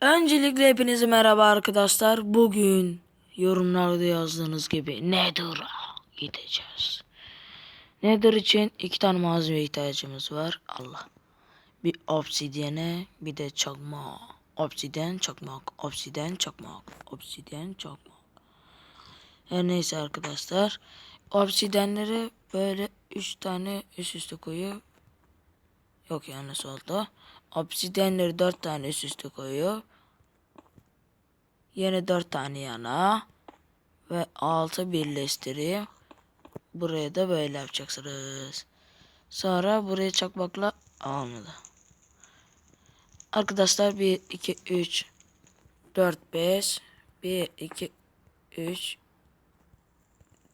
Öncelikle hepinize merhaba arkadaşlar. Bugün yorumlarda yazdığınız gibi Nether'a gideceğiz. Nether için iki tane malzeme ihtiyacımız var. Allah. Bir obsidiyene bir de çakma. Obsidyen çakmak. Obsidyen çakmak. Obsidyen çakmak. Her neyse arkadaşlar. Obsidyenleri böyle üç tane üst üste koyuyor. Yok yanlış oldu. Obsidyenleri dört tane üst üste koyuyor. Yine dört tane yana. Ve altı birleştireyim. Buraya da böyle yapacaksınız. Sonra buraya çakmakla almadı. Arkadaşlar 1, 2, 3, 4, 5, 1, 2, 3,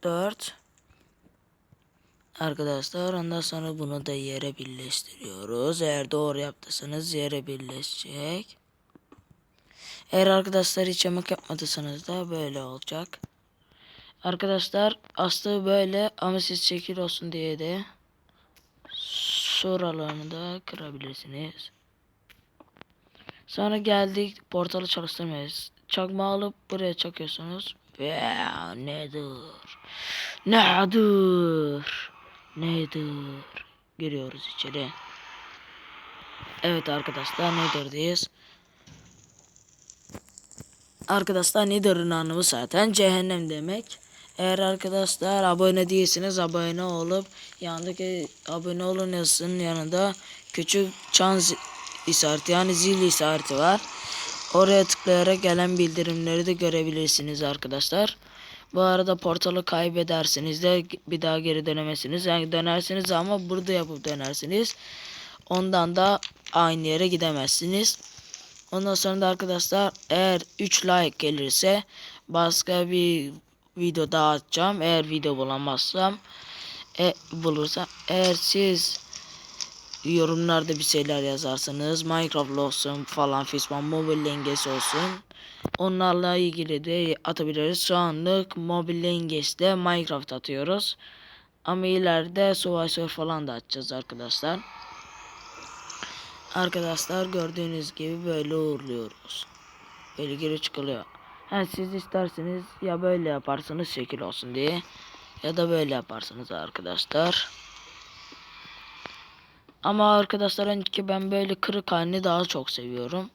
4, Arkadaşlar ondan sonra bunu da yere birleştiriyoruz. Eğer doğru yaptıysanız yere birleşecek. Eğer arkadaşlar hiç yemek yapmadıysanız da böyle olacak. Arkadaşlar aslı böyle ama siz şekil olsun diye de soralarını da kırabilirsiniz. Sonra geldik portalı çalıştırmayız. Çakma alıp buraya çakıyorsunuz. Ve nedir? Nedir? Nedir? Giriyoruz içeri. Evet arkadaşlar Nether'deyiz. Arkadaşlar Nether'ın anlamı zaten cehennem demek. Eğer arkadaşlar abone değilseniz abone olup yanındaki abone olun yazısının yanında küçük çan işareti yani zil işareti var. Oraya tıklayarak gelen bildirimleri de görebilirsiniz arkadaşlar. Bu arada portalı kaybedersiniz de bir daha geri dönemezsiniz. Yani dönersiniz ama burada yapıp dönersiniz. Ondan da aynı yere gidemezsiniz. Ondan sonra da arkadaşlar eğer 3 like gelirse başka bir video daha atacağım. Eğer video bulamazsam e, bulursam eğer siz yorumlarda bir şeyler yazarsanız Minecraft olsun falan fisman mobil dengesi olsun onlarla ilgili de atabiliriz. Şu anlık mobil dengesle Minecraft atıyoruz. Ama ileride Survivor falan da atacağız arkadaşlar. Arkadaşlar gördüğünüz gibi böyle uğurluyoruz. Böyle geri çıkılıyor. Ha, siz isterseniz ya böyle yaparsınız şekil olsun diye ya da böyle yaparsınız arkadaşlar. Ama arkadaşlar önceki ben böyle kırık halini daha çok seviyorum.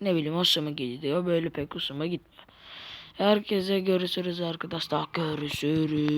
Ne bileyim hoşuma gidiyor. Böyle pek hoşuma gitmiyor. Herkese görüşürüz arkadaşlar. Görüşürüz.